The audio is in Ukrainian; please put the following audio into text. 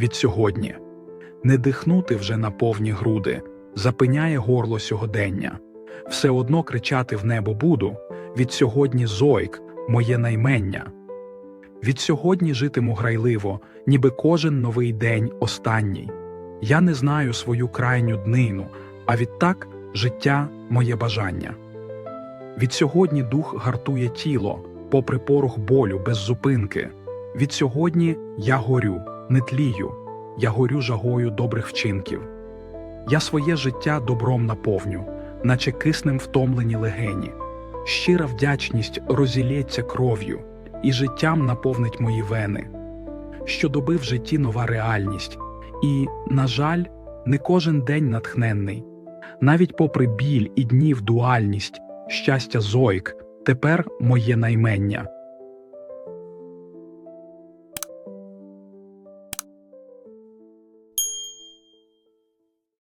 від сьогодні. Не дихнути вже на повні груди, запиняє горло сьогодення. Все одно кричати в небо буду від сьогодні зойк, моє наймення. Від сьогодні житиму грайливо, ніби кожен новий день останній. Я не знаю свою крайню днину, а відтак життя моє бажання. Від сьогодні дух гартує тіло, попри порох болю без зупинки. Від сьогодні я горю, не тлію, я горю жагою добрих вчинків. Я своє життя добром наповню, наче киснем втомлені легені. Щира вдячність розілється кров'ю, і життям наповнить мої вени. Щодоби в житті нова реальність, і, на жаль, не кожен день натхненний. Навіть попри біль і днів дуальність, щастя зойк, тепер моє наймення.